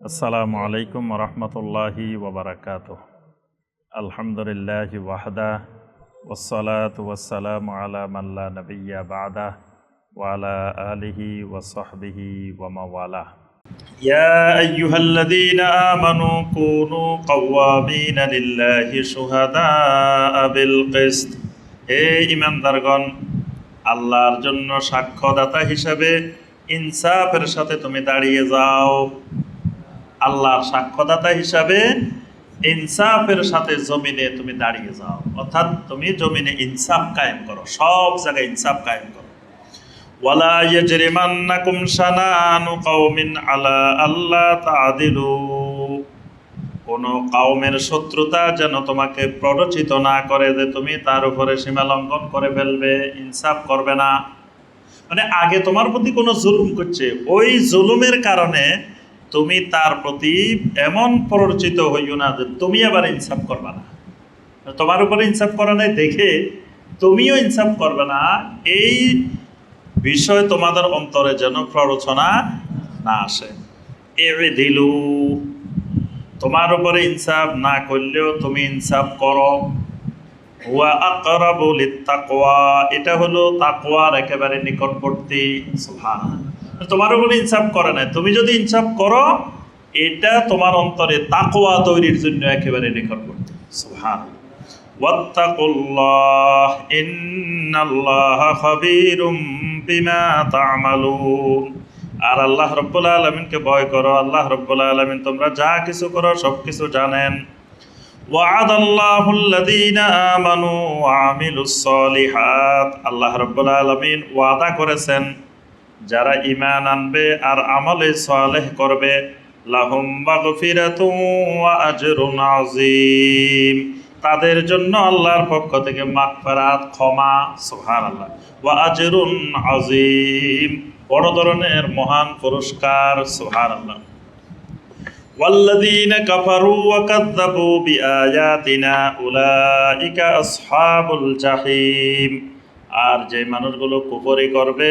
আসসালামু আলাইকুম রহমতুল্লাহি ওবরাকাত আলহামদুলিল্লাহ ওয়াহদা ওসলাত ওয়াসালাম আলা মাল্লা নবিয়া বাদা ওয়ালা আলিহি ওসহবিহি ওয়ামাওয়ালা يا أيها الذين آمنوا كونوا قوامين لله شهداء بالقسط হে ইমানদারগণ আল্লাহর জন্য সাক্ষ্যদাতা হিসাবে ইনসাফের সাথে তুমি দাঁড়িয়ে যাও আল্লাহর সাক্ষ্যদাতা হিসাবে ইনসাফের সাথে জমিনে তুমি দাঁড়িয়ে যাও। অর্থাৎ তুমি জমিনে ইনসাফ কায়েম করো, সব জায়গায় ইনসাফ কায়েম করো। ওয়ালা ইয়াজরিমান্নাকুম শানানু কওমিন আলা আল্লাহ তাআদিলু কোন কাউমের শত্রুতা যেন তোমাকে প্ররোচিত না করে যে তুমি তার উপরে সীমা লঙ্ঘন করে ফেলবে, ইনসাফ করবে না। মানে আগে তোমার প্রতি কোনো জুলুম করছে, ওই জুলুমের কারণে তুমি তার প্রতি এমন প্ররোচিত হইও না যে তুমি আবার ইনসাফ করবে না। তোমার উপরে ইনসাফ করা নাই, দেখে তুমিও ইনসাফ করবে না। এই বিষয় তোমাদের অন্তরে যেন প্ররোচনা না আসে। এড়ে দিলু তোমার উপরে ইনসাফ না করলেও তুমি ইনসাফ করো। হুয়া আকরাবু লিত্তাকওয়া, এটা হলো তাকওয়ার একেবারে নিকটবর্তী সুবহান তোমার উপরে ইনসাফ করে না তুমি যদি ইনসাফ করো এটা তোমার অন্তরে তাকওয়া তৈরির জন্য একেবারে নিকটবর্তী সুবহান ওয়াত্তাকুল্লাহ ইন্নাল্লাহা খাবীরুম বিমা তা'মালুন আর আল্লাহ রব্বুল আলমিনকে ভয় করো আল্লাহ রব্বুল আলমিন তোমরা যা কিছু করো সব কিছু জানেন وعد الله الذين آمنوا وعملوا الصالحات আল্লাহ রব্বুল আলমিন ওয়াদা করেছেন যারা ঈমান আনবে আর আমলে সালেহ করবে লাহুম মাগফিরাতুন ওয়া আজরুন আযীম তাদের জন্য আল্লাহর পক্ষ থেকে মাগফিরাত ক্ষমা সুবহানাল্লাহ ওয়া আজরুন আযীম বড় ধরনের মহান পুরস্কার সুবহানাল্লাহ والذين كفروا وكذبوا بآياتنا أولئك أصحاب الجحيم আর যে মানুষগুলো কুফরি করবে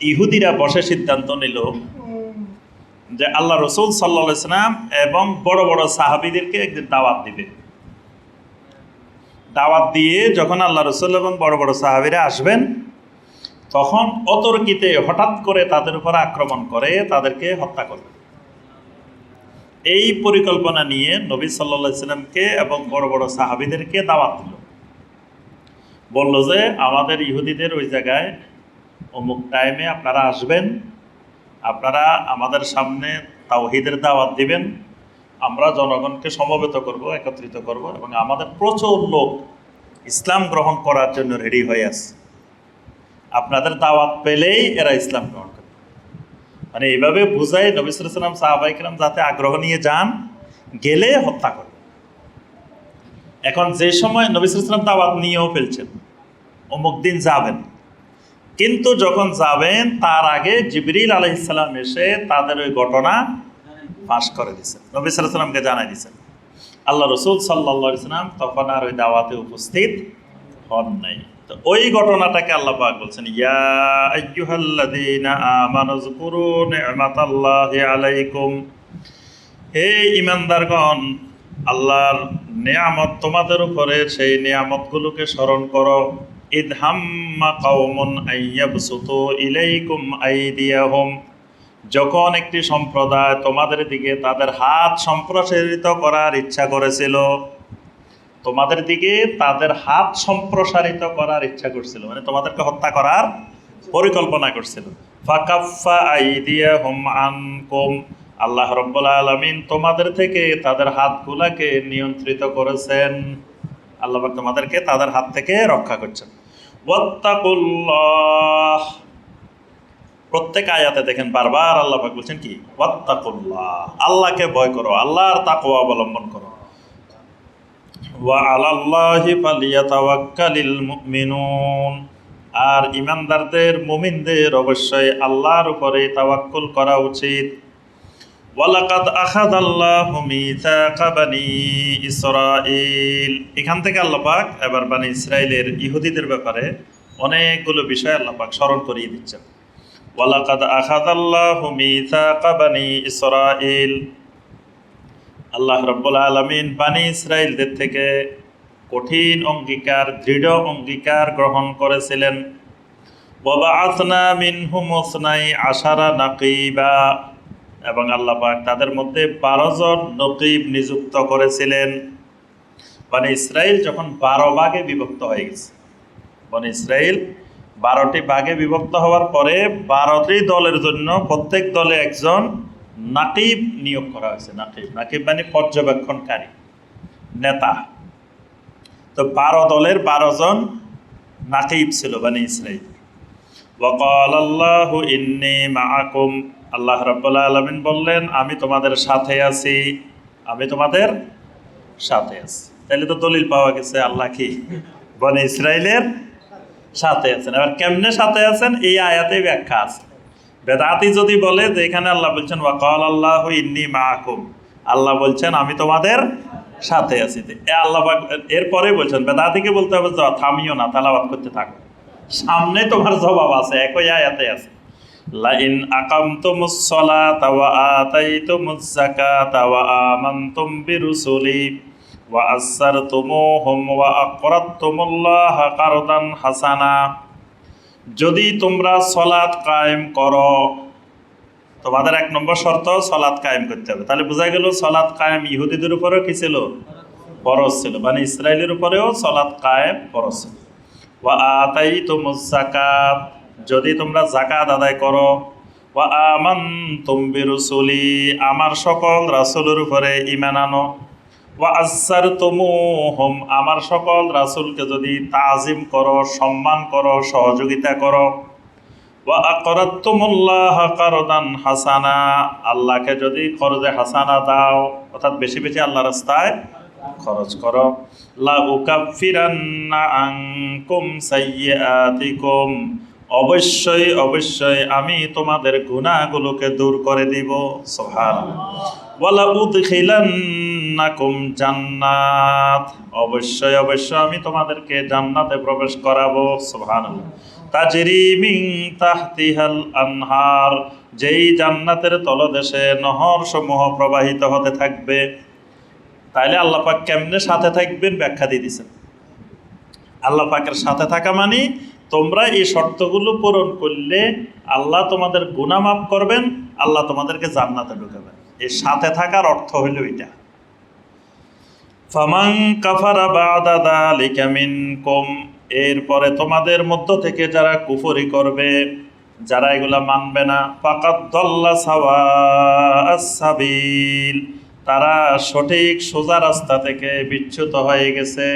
ইহুদিরা বসে সিদ্ধান্ত নিল যে আল্লাহ রসুল সাল্লা সাল্লাম এবং বড় বড় সাহাবিদেরকে একদিন দাওয়াত দিবে। দাওয়াত দিয়ে যখন আল্লাহ রসুল এবং বড় বড় সাহাবিরা আসবেন, তখন অতর্কিতে হঠাৎ করে তাদের উপর আক্রমণ করে, তাদেরকে হত্যা করবে। এই পরিকল্পনা নিয়ে নবী সাল্লা সাল্লামকে এবং বড় বড় সাহাবিদেরকে দাওয়াত দিল। বলল যে, আমাদের ইহুদিদের ওই জায়গায় অমুক টাইমে আপনারা আসবেন, আপনারা আমাদের সামনে তাওহিদের দাওয়াত দিবেন, আমরা জনগণকে সমবেত করব, একত্রিত করব এবং আমাদের প্রচুর লোক ইসলাম গ্রহণ করার জন্য রেডি হয়ে আছে। আপনাদের দাওয়াত পেলেই এরা ইসলাম গ্রহণ করবে। মানে এইভাবে বুঝাই নবিসাম সাহাবাইকরাম যাতে আগ্রহ নিয়ে যান, গেলে হত্যা করবে। এখন যে সময় নবিসাম দাওয়াত নিয়েও ফেলছেন, অমুক দিন যাবেন কিন্তু যখন যাবেন, তার আগে জিবরিল আলহিসাল্লাম এসে তাদের ওই ঘটনা ফাঁস করে দিয়েছেন। নবী সাল্লামকে জানাই দিয়েছেন। আল্লাহ রসুল সাল্লা সাল্লাম তখন আর ওই দাওয়াতে উপস্থিত হন নাই। তো ওই ঘটনাটাকে আল্লাহ পাক বলছেন আলাইকুম। হে ঈমানদারগণ, আল্লাহর নিয়ামত তোমাদের উপরে, সেই নিয়ামতগুলোকে স্মরণ করো। ইদ হাম্মা কাউমুন আইয়াবসুতু ইলাইকুম আইদিয়াহুম যখন একটি সম্প্রদায় তোমাদের দিকে তাদের হাত সম্প্রসারিত করার ইচ্ছা করেছিল, তোমাদের দিকে তাদের হাত সম্প্রসারিত করার ইচ্ছা করছিল মানে তোমাদেরকে হত্যা করার পরিকল্পনা করছিল। ফাকাফা আইদিয়া হুম আনকুম। আল্লাহ রব্বুল আলমিন তোমাদের থেকে তাদের হাতগুলাকে নিয়ন্ত্রিত করেছেন। আল্লাহ তোমাদেরকে তাদের হাত থেকে রক্ষা করছেন। ওয়াত্তাকুল্লাহ। প্রত্যেক আয়াতে দেখেন বারবার আল্লাহ বলছেন কি? ওয়াত্তাকুল্লাহ। আল্লাহকে ভয় করো, আল্লাহর তাকওয়া অবলম্বন করো। ওয়া আর ইমানদারদের, মুমিনদের অবশ্যই আল্লাহর উপরে তাওয়াক্কুল করা উচিত। ওয়ালাকাদ আখাযাল্লাহু মিসাকা বানি ইসরাঈল। এখান থেকে আল্লাহ পাক এবার বানি ইসরাইলের ইহুদিদের ব্যাপারে অনেকগুলো বিষয় আল্লাহ পাক স্মরণ করিয়ে দিচ্ছেন। ওয়ালাকাদ আখাযাল্লাহু মিসাকা বানি ইসরাঈল। আল্লাহ রব্বুল আলমিন বানি ইসরায়েলদের থেকে কঠিন অঙ্গীকার, দৃঢ় অঙ্গীকার গ্রহণ করেছিলেন। বাবা আসনা মিনহুম ওসনাই আশারা নাকিবা। এবং আল্লাহ পাক তাদের মধ্যে বারো জন নকিব নিযুক্ত করেছিলেন। মানে ইসরায়েল যখন বারো ভাগে বিভক্ত হয়ে গেছে। মানে ইসরায়েল বারোটি ভাগে বিভক্ত হওয়ার পরে বারোটি দলের জন্য প্রত্যেক দলে একজন নাকিব নিয়োগ করা হয়েছে। নাকিব নাকিব মানে পর্যবেক্ষণকারী, নেতা। তো বারো দলের বারো জন নাকিব ছিল মানে ইসরাইল। ওয়াকাল আল্লাহ ইন্নি মাআকুম। আল্লাহ রাব্বুল আলামিন বললেন আমি তোমাদের সাথে আছি। আমি তোমাদের সাথে আছি। তাহলে তো দলিল পাওয়া গেছে আল্লাহ কি বনে ইসরায়েলের সাথে আছেন। এবার কেমনে সাথে আছেন? এই আয়াতে ব্যাখ্যা আছে। বেদাতি যদি বলে যে এখানে আল্লাহ বলছেন ওয়াকাল আল্লাহ ইন্নি মাআকুম। আল্লাহ বলছেন আমি তোমাদের সাথে আছি। এ আল্লাহ এরপরে বলছেন বেদাতিকে বলতে হবে "যাও, থামিও না তালাবাদ করতে থাকো। সামনে তোমার জবাব আছে একই আয়াতে আছে। লাইন আকামতুমুস সালাতা ওয়া আতাইতুমুজ যাকাতা ওয়া আমানতুম বিরুসুলি ওয়া আসারতুমুহুম ওয়া হাসানা। যদি তোমরা সলাৎ কায়েম করো, তোমাদের এক নম্বর শর্ত সলাৎ কায়েম করতে হবে। তাহলে বোঝা গেল সলাৎ কায়েম ইহুদিদের উপরেও কি ছিল? ফরজ ছিল। মানে ইসরায়েলের উপরেও সলাৎ কায়েম ফরজ ছিল। ওয়া আতাই জাকাত যদি তোমরা জাকাত আদায় করো, ওয়া আমান তুম্বিরুসুলি আমার সকল রাসূলের উপরে ঈমান আনো। ওয়া আসার হোম আমার সকল রাসূলকে যদি তাজিম করো, সম্মান করো, সহযোগিতা করো। ওয়া আকরাতুমুল্লাহ কারদান হাসানা, আল্লাহকে যদি খরজে হাসানা দাও, অর্থাৎ বেশি বেশি আল্লাহ রাস্তায় খরচ করো। লা উকাফিরান্না আনকুম সাইয়্যাতিকুম অবশ্যই অবশ্যই আমি তোমাদের গুনাহগুলোকে দূর করে দিব। সুবহানাল্লাহ। ওয়ালা উদখিলান্নাকুম জান্নাত। অবশ্যই অবশ্যই আমি তোমাদেরকে জান্নাতে প্রবেশ করাবো। সুবহানাল্লাহ। তাজরি মিন তাহতিহাল আনহার। যেই জান্নাতের তলদেশে নহর সমূহ প্রবাহিত হতে থাকবে। তাইলে আল্লাহ পাক কেমনে সাথে থাকবেন ব্যাখ্যা দিয়ে দিছেন। আল্লাপাকের সাথে থাকা মানে তোমরা এই শর্তগুলো পূরণ করলে আল্লাহ তোমাদের গুনাহ মাফ করবেন, আল্লাহ তোমাদেরকে জান্নাতে ঢুকাবেন। এই সাথে থাকার অর্থ হইল এটা। ফামাং কাফারা বাদা দালিকা মিনকুম, এরপরে তোমাদের মধ্য থেকে যারা কুফরি করবে, যারা এগুলা মানবে না, ফাকাদ দল্লা সাওয়া সাবিল, তারা সঠিক সোজা রাস্তা থেকে বিচ্যুত হয়ে গেছে,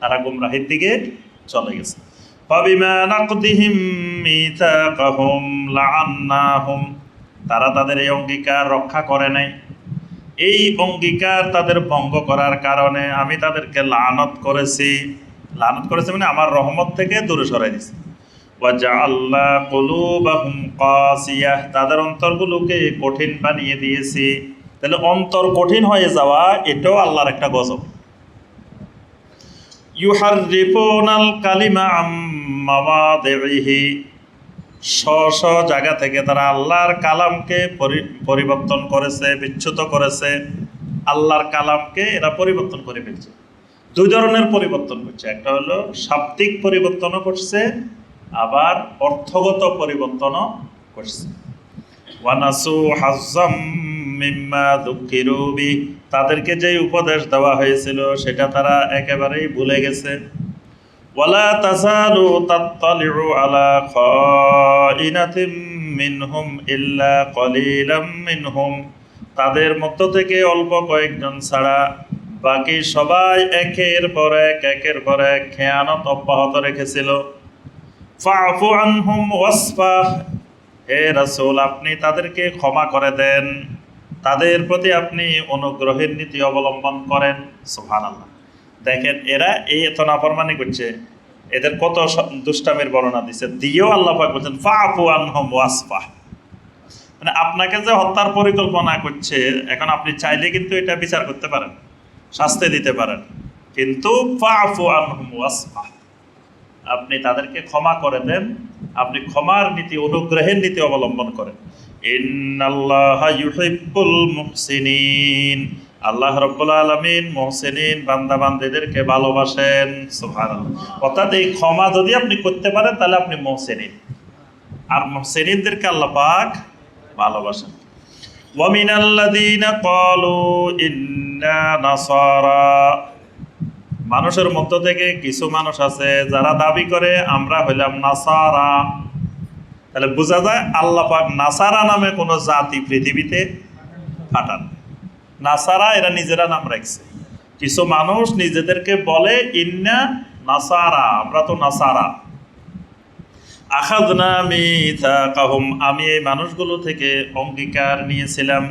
তারা গুমরাহির দিকে চলে গেছে। ফাবিমা নাকদিহিম মিথাকাহুম লাআন্নাহুম। তারা তাদের এই অঙ্গীকার রক্ষা করে নাই। এই অঙ্গীকার তাদের ভঙ্গ করার কারণে আমি তাদেরকে লানত করেছি। লানত করেছি মানে আমার রহমত থেকে দূরে সরাই দিছি। ওয়াজআল্লা কুলুবাহুম কাসিয়াহ। তাদের অন্তরগুলোকে কঠিন বানিয়ে দিয়েছি। তাহলে অন্তর কঠিন হয়ে যাওয়া, এটাও আল্লাহর একটা গজব। ইউহারিফুনাল কালিমা আম্মাওয়াদিহি স্ব স্ব জায়গা থেকে তারা আল্লাহর কালামকে পরিবর্তন করেছে, বিচ্যুত করেছে। আল্লাহর কালামকে এরা পরিবর্তন করে ফেলছে। দুই ধরনের পরিবর্তন করছে একটা হলো শাব্দিক পরিবর্তনও করছে আবার অর্থগত পরিবর্তনও করছে ওয়ানাসু হাজ্জাম মিম্মা দুঃখিরু বি তাদেরকে যে উপদেশ দেওয়া হয়েছিল, সেটা তারা একেবারেই ভুলে গেছে। ওয়ালা তাসালু তাত্তালিউ আলা খাইনাতিম মিনহুম ইল্লা কলিলাম মিনহুম। তাদের মধ্য থেকে অল্প কয়েকজন ছাড়া বাকি সবাই একের পর এক, একের পর এক খেয়ানত অব্যাহত রেখেছিল। ফাফু আনহুম ওয়াসফাহ হে রাসূল, আপনি তাদেরকে ক্ষমা করে দেন। তাদের প্রতি আপনি অনুগ্রহের নীতি অবলম্বন করেন। সুবহানাল্লাহ। দেখেন, এরা এই এত নাফরমানি করছে, এদের কত দুষ্টামির বর্ণনা দিচ্ছে দিয়েও আল্লাহ পাক বলছেন মানে আপনাকে যে হত্যার পরিকল্পনা করছে, এখন আপনি চাইলে কিন্তু এটা বিচার করতে পারেন, শাস্তি দিতে পারেন। কিন্তু ফাফু আপনি তাদেরকে ক্ষমা করে দেন, আপনি ক্ষমার নীতি, অনুগ্রহের নীতি অবলম্বন করেন। আল্লাহ রব্বুল আলমিন মোহসেনিন বান্দা বান্দিদেরকে ভালোবাসেন সুবহানাল্লাহ অর্থাৎ এই ক্ষমা যদি আপনি করতে পারেন তাহলে আপনি মোহসেনিন আর মোহসেনিনদেরকে আল্লাহ পাক ভালোবাসেন ومن الذين قالوا إنا نصارى মানুষের মধ্য থেকে কিছু মানুষ আছে যারা দাবি করে আমরা হইলাম নাসারা তাহলে বোঝা যায় আল্লাহ পাক নাসারা নামে কোনো জাতি পৃথিবীতে পাঠান নাসারা, এরা নিজেরা নাম রাখছে। কিছু মানুষ নিজেদেরকে বলে, ইন্না নাসারা, আমরা তো নাসারা। আখাদনা মিথাকাহুম, আমি এই মানুষগুলো থেকে অঙ্গীকার নিয়েছিলাম।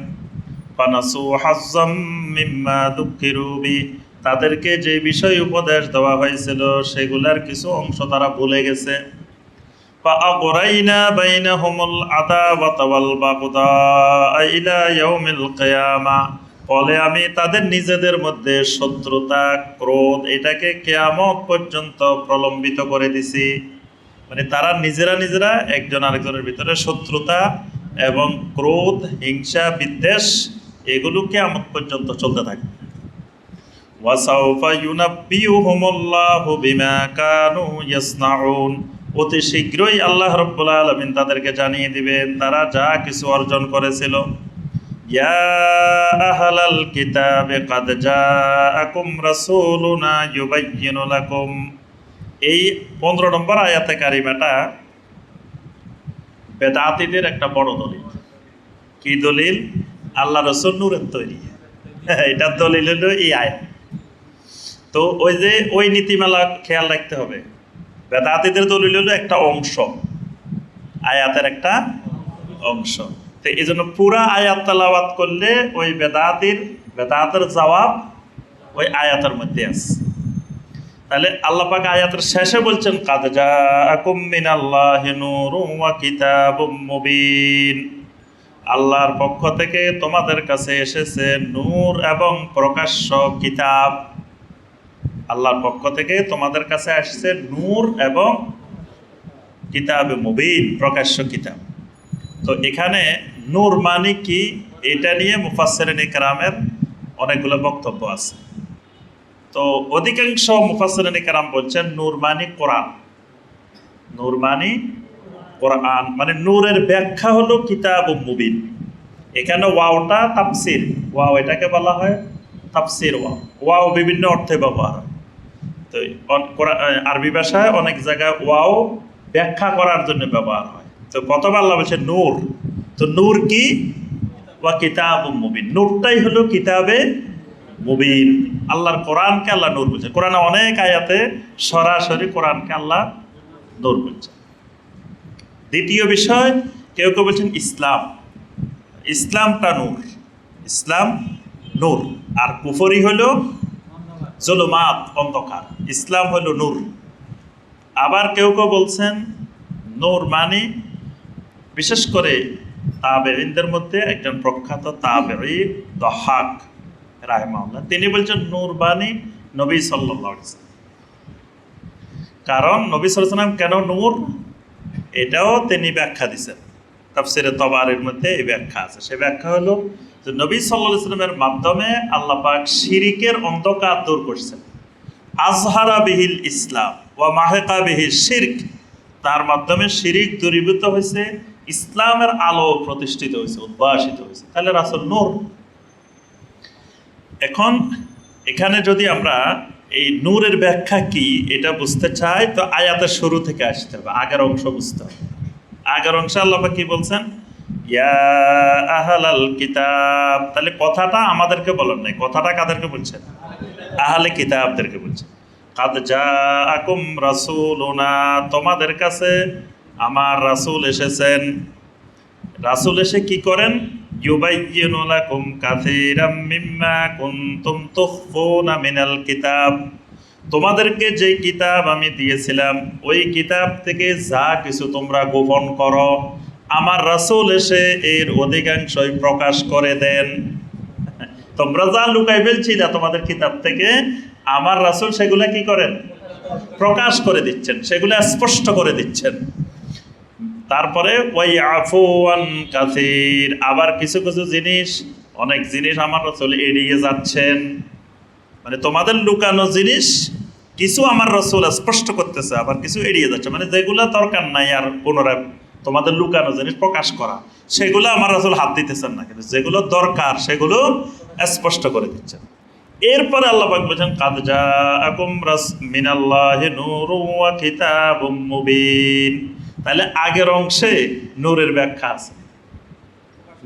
পানাসু হাজ্জাম মিম্মা দুঃখিরুবি তাদেরকে যে বিষয় উপদেশ দেওয়া হয়েছিল, সেগুলার কিছু অংশ তারা ভুলে গেছে। বাইনা বাইনাহুমুল আদাওয়াত ওয়াল বাগদা ইলা ইয়াউমিল কিয়ামা। ফলে আমি তাদের নিজেদের মধ্যে শত্রুতা, ক্রোধ এটাকে কেয়ামত পর্যন্ত প্রলম্বিত করে দিছি। মানে তারা নিজেরা নিজেরা একজন আরেকজনের ভিতরে শত্রুতা এবং ক্রোধ, হিংসা, বিদ্বেষ এগুলো কেয়ামত পর্যন্ত চলতে থাকে অতি শীঘ্রই আল্লাহ রব্বুল আলামিন তাদেরকে জানিয়ে দিবেন, তারা যা কিছু অর্জন করেছিল। ইয়া আহলাল কিতাবে কাদ জাআকুম রাসূলুনা ইউবাইয়িনু লাকুম। এই পনেরো নম্বর আয়াতে কারিমাটা বেদাতিদের একটা বড় দলিল। কি দলিল? আল্লাহ রসুল নূরের তৈরি। এটার দলিল হলো এই আয়াত। তো ওই যে ওই নীতিমালা খেয়াল রাখতে হবে। বেদাতিদের দলিল হলো একটা অংশ। আয়াতের একটা অংশ। তো এই জন্য পুরা আয়াত তালাবাত করলে ওই বেদাতির, বেদাতের জবাব ওই আয়াতের মধ্যে আছে। তাহলে আল্লাহ পাক আয়াতের শেষে বলছেন, কাদ মুবিন। আল্লাহর পক্ষ থেকে তোমাদের কাছে এসেছে নূর এবং প্রকাশ্য কিতাব। আল্লাহর পক্ষ থেকে তোমাদের কাছে আসছে নূর এবং কিতাবে মুবিন, প্রকাশ্য কিতাব। তো এখানে নূর মানে কি? এটা নিয়ে মুফাসসিরিন ইকরামের অনেকগুলো বক্তব্য আছে। তো অধিকাংশ মুফাসসিরিন ইকরাম বলছেন নূর মানে কোরআন। নূর মানে কোরআন মানে নূরের ব্যাখ্যা হলো কিতাব মুবিন। এখানে ওয়াওটা তাপসির ওয়াও এটাকে বলা হয় তাপসির ওয়াও। ওয়াও বিভিন্ন অর্থে ব্যবহার। হয় তো আরবি ভাষায় অনেক জায়গায় ওয়াও ব্যাখ্যা করার জন্য ব্যবহার হয়। তো প্রথম আল্লাহ বলছে নূর? তো নূর কি? ওয়া কিতাব মুবিন। নূরটাই হলো কিতাবে মুবিন। আল্লাহর কোরআনকে আল্লাহ নূর বলছে কোরআনে অনেক আয়াতে সরাসরি কোরআনকে আল্লাহ নূর বলছে দ্বিতীয় বিষয়, কেউ কেউ বলছেন ইসলাম। ইসলামটা নূর। ইসলাম নূর। আর কুফরি হলো জুলুমাত, অন্ধকার। ইসলাম হলো নূর। আবার কেউ কেউ বলছেন নূর মানে বিশেষ করে তাবেরিনদের মধ্যে একজন প্রখ্যাত তাবেরি দহাক রাহমাউল্লাহ তিনি বলছেন নূর বাণী নবী সাল্লাহ কারণ নবী সাল্লাম কেন নূর? এটাও তিনি ব্যাখ্যা দিছেন। তাফসিরে তবারের মধ্যে এই ব্যাখ্যা আছে। সেই ব্যাখ্যা হলো যে নবী সাল্লাহ ইসলামের মাধ্যমে আল্লাহ পাক শিরিকের অন্ধকার দূর করছেন। আজহারা বিহিল ইসলাম ওয়া মাহেকা বিহিল শির্ক। তার মাধ্যমে শিরিক দূরীভূত হয়েছে ইসলামের আলো প্রতিষ্ঠিত হয়েছে উদ্ভাসিত হয়েছে তাহলে রাসুল নূর। এখন এখানে যদি আমরা এই নূরের ব্যাখ্যা কি, এটা বুঝতে চাই, তো আয়াতের শুরু থেকে আসতে হবে, আগের অংশ বুঝতে হবে। আগের অংশে আল্লাহ কি বলছেন? ইয়া আহালাল কিতাব। তাহলে কথাটা আমাদেরকে বলেন নাই। কথাটা কাদেরকে বলছেন? আহলে কিতাবদেরকে বলছেন। কাদ জাআকুম রাসূলুনা। তোমাদের কাছে আমার রাসূল এসেছেন। রাসূল এসে কি করেন? মিম্মা মিনাল কিতাব। তোমাদেরকে যে কিতাব আমি দিয়েছিলাম, ওই কিতাব থেকে যা কিছু তোমরা গোপন করো, আমার রাসুল এসে এর অধিকাংশই প্রকাশ করে দেন। তোমরা যা লুকাই ফেলছিলে তোমাদের কিতাব থেকে, আমার রাসূল সেগুলা কি করেন? প্রকাশ করে দিচ্ছেন, সেগুলো স্পষ্ট করে দিচ্ছেন। তারপরে ওই আফুয়ান কাসির। আবার কিছু কিছু জিনিস, অনেক জিনিস আমার রসুল এড়িয়ে যাচ্ছেন। মানে তোমাদের লুকানো জিনিস কিছু আমার রসুল স্পষ্ট করতেছে, আবার কিছু এড়িয়ে যাচ্ছে। মানে যেগুলো দরকার নাই আর পুনরায় তোমাদের লুকানো জিনিস প্রকাশ করা, সেগুলো আমার রসুল হাত দিতেছেন না। কিন্তু যেগুলো দরকার, সেগুলো স্পষ্ট করে দিচ্ছেন। এরপরে আল্লাহ পাক বলছেন কাদজা জাআকুম রাস, মিনাল্লাহি নূরুন ওয়া কিতাবুম মুবিন। তাহলে আগের অংশে নূরের ব্যাখ্যা আছে।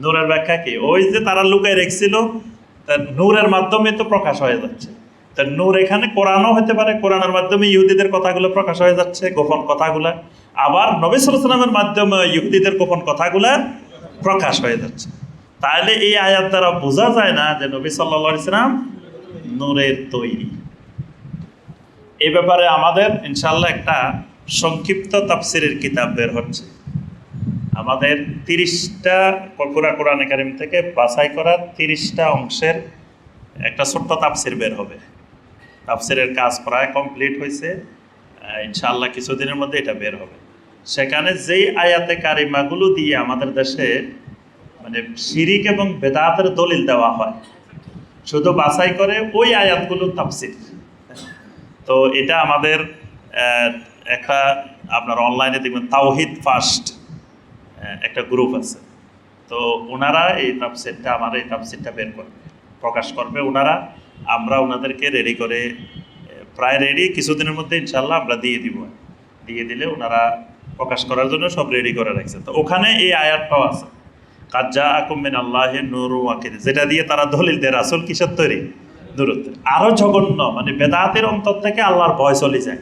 নূরের ব্যাখ্যা কি? ওই যে তারা লুকায় রেখেছিল তার নূরের মাধ্যমে তো প্রকাশ হয়ে যাচ্ছে। তা নূর এখানে কোরআনও হতে পারে, কোরআনের মাধ্যমে ইহুদিদের কথাগুলো প্রকাশ হয়ে যাচ্ছে, গোপন কথাগুলো। আবার নবী সালামের মাধ্যমে ইহুদিদের গোপন কথাগুলো প্রকাশ হয়ে যাচ্ছে। তাহলে এই আয়াত দ্বারা বোঝা যায় না যে নবী সাল্লা ইসলাম নূরের তৈরি। এই ব্যাপারে আমাদের ইনশাল্লাহ একটা সংক্ষিপ্ত তাফসিরের কিতাব বের হচ্ছে। আমাদের তিরিশটা পুরা কোরআন কারিম থেকে বাছাই করা তিরিশটা অংশের একটা ছোট্ট তাফসির বের হবে। তাফসিরের কাজ প্রায় কমপ্লিট হয়েছে। আহ, ইনশাআল্লাহ কিছুদিনের মধ্যে এটা বের হবে। সেখানে যেই আয়াতে কারিমাগুলো দিয়ে আমাদের দেশে মানে শিরিক এবং বেদাতের দলিল দেওয়া হয় শুধু বাছাই করে ওই আয়াতগুলো তাফসির। তো এটা আমাদের একটা আপনার অনলাইনে দেখবেন তাওহিদ ফার্স্ট একটা গ্রুপ আছে। তো ওনারা এই তাফসিরটা, আমার এই তাফসিরটা বের করবে প্রকাশ করবে ওনারা। আমরা ওনাদেরকে রেডি করে প্রায় রেডি কিছুদিনের মধ্যে ইনশাল্লাহ আমরা দিয়ে দিব। দিয়ে দিলে ওনারা প্রকাশ করার জন্য সব রেডি করে রাখছে। তো ওখানে এই আয়াতটাও আছে। কাজা আকুমিন আল্লাহ নুরু যেটা দিয়ে তারা দলিল দেয়, রাসুল কিসের তৈরি? দূরত্ব আরও জঘন্য মানে বেদাতের অন্তর থেকে আল্লাহর ভয় চলে যায়।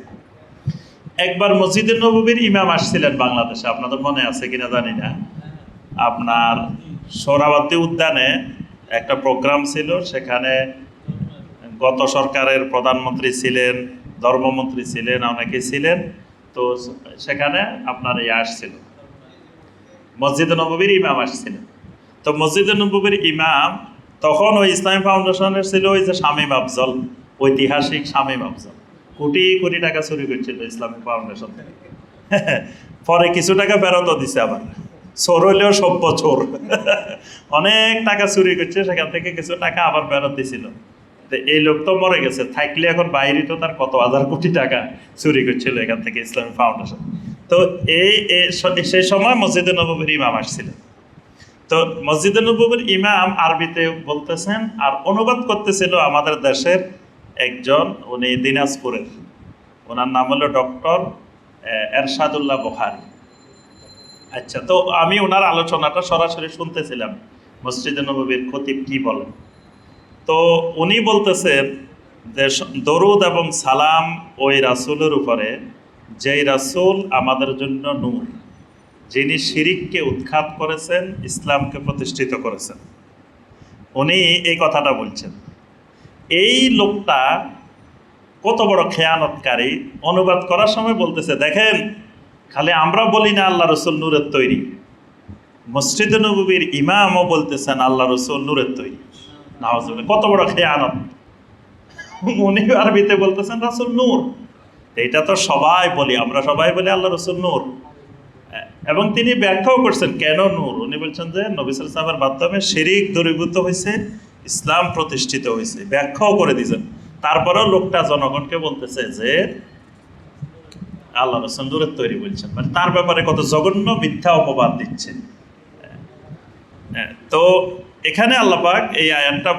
একবার মসজিদের নবীর ইমাম আসছিলেন বাংলাদেশে। আপনাদের মনে আছে কিনা জানি না। আপনার সোহরাবাদী উদ্যানে একটা প্রোগ্রাম ছিল, সেখানে গত সরকারের প্রধানমন্ত্রী ছিলেন, ধর্মমন্ত্রী ছিলেন, অনেকে ছিলেন, তো সেখানে আপনার ইয়ে আসছিল। মসজিদে নবীর ইমাম আসছিলেন তো মসজিদে নবীর ইমাম তখন ওই ইসলামী ফাউন্ডেশনের ছিল ওই যে শামীম আফজল, ঐতিহাসিক শামীম আফজল। কোটি কোটি টাকা চুরি করছিল ইসলামিক ফাউন্ডেশন থেকে। পরে কিছু টাকা ফেরতও দিছে আবার। চোর হইলেও সভ্য চোর। অনেক টাকা চুরি করছে, সেখান থেকে কিছু টাকা আবার ফেরত দিছিল। তো এই লোক তো মরে গেছে, থাকলে এখন বাইরে তো তার কত হাজার কোটি টাকা চুরি করছিল এখান থেকে ইসলামিক ফাউন্ডেশন। তো এই সেই সময় মসজিদে নবীর ইমাম আসছিলেন তো মসজিদে নবীর ইমাম আরবিতে বলতেছেন, আর অনুবাদ করতেছিল আমাদের দেশের একজন উনি দিনাজপুরের। ওনার নাম হলো ডক্টর এরশাদুল্লাহ বখারি। আচ্ছা তো আমি ওনার আলোচনাটা সরাসরি শুনতেছিলাম, মসজিদে নবীর খতিব কি বলেন? তো উনি বলতেছেন যে দরুদ এবং সালাম ওই রাসূলের উপরে, যেই রাসূল আমাদের জন্য নূর, যিনি শিরিককে উৎখাত করেছেন, ইসলামকে প্রতিষ্ঠিত করেছেন। উনি এই কথাটা বলছেন। এই লোকটা কত বড় খেয়ানতকারী? অনুবাদ করার সময় বলতেছে, দেখেন, খালি আমরা বলি না আল্লাহ রসুল নূরের তৈরি। মসজিদ নবীর ইমামও বলতেছেন আল্লাহ রসুল নূরের তৈরি। কত বড় খেয়ানত। উনি আরবিতে বলতেছেন, রাসুল নূর। এটা তো সবাই বলি, আমরা সবাই বলি আল্লাহ রসুল নূর। এবং তিনি ব্যাখ্যাও করছেন, কেন নূর? উনি বলছেন যে নবিসুল সাহেবের মাধ্যমে শিরিক দূরীভূত হয়েছে ইসলাম প্রতিষ্ঠিত হয়েছে ব্যাখ্যাও করে দিয়েছেন। তারপরেও লোকটা জনগণকে বলতেছে যে আল্লাহ রসুল নূরের তৈরি বলছেন। মানে তার ব্যাপারে কত জঘন্য মিথ্যা অপবাদ দিচ্ছে। হ্যাঁ, তো এখানে আল্লাপাক এই আয়ানটা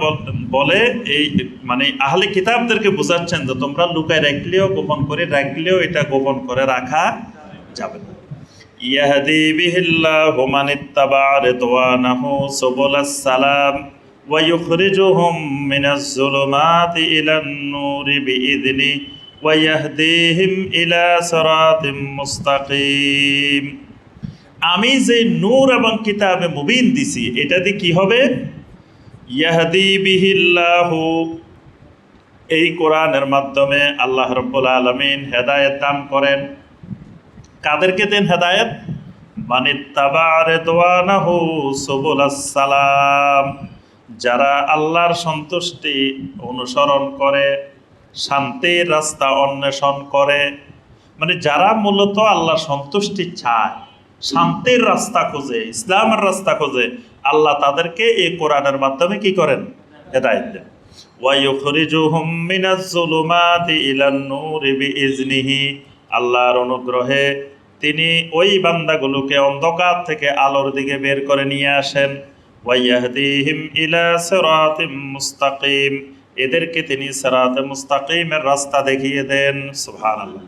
বলে এই মানে আহলে কিতাবদেরকে বোঝাচ্ছেন যে তোমরা লুকায় রাখলেও গোপন করে রাখলেও এটা গোপন করে রাখা যাবে না। ইয়াহদি বিহিল্লাহু মান ইত্তাবা রিদওয়ানাহু সুবুলাস সালাম। মিনাজ যুলুমাতি ইলান নূরি বিইذনি ওয়া ইয়াহদিহিম ইলা সিরাতিম মুস্তাকিম আমি যে নূর এবং কিতাবে মুবিন দিছি এটা দিয়ে কি হবে? ইয়াহদি বিহিল্লাহু। এই কোরআনের মাধ্যমে আল্লাহ রব্বুল আলমিন হেদায়ত দান করেন। কাদেরকে দেন হেদায়েত? মানে তাবারে দোয়ানাহু সবুল সালাম। যারা আল্লাহর সন্তুষ্টি অনুসরণ করে, শান্তির রাস্তা অন্বেষণ করে মানে যারা মূলত আল্লাহর সন্তুষ্টি চায়, শান্তির রাস্তা খোঁজে, ইসলামের রাস্তা খোঁজে, আল্লাহ তাদেরকে এই কোরআনের মাধ্যমে কি করেন? হেদায়েত আল্লাহর অনুগ্রহে তিনি ওই বান্দাগুলোকে অন্ধকার থেকে আলোর দিকে বের করে নিয়ে আসেন। ওয়াইয়াহদিহিম ইলা সিরাতিম মুস্তাকিম এদেরকে তিনি সিরাতে মুস্তাকিমের রাস্তা দেখিয়ে দেন সুবহানাল্লাহ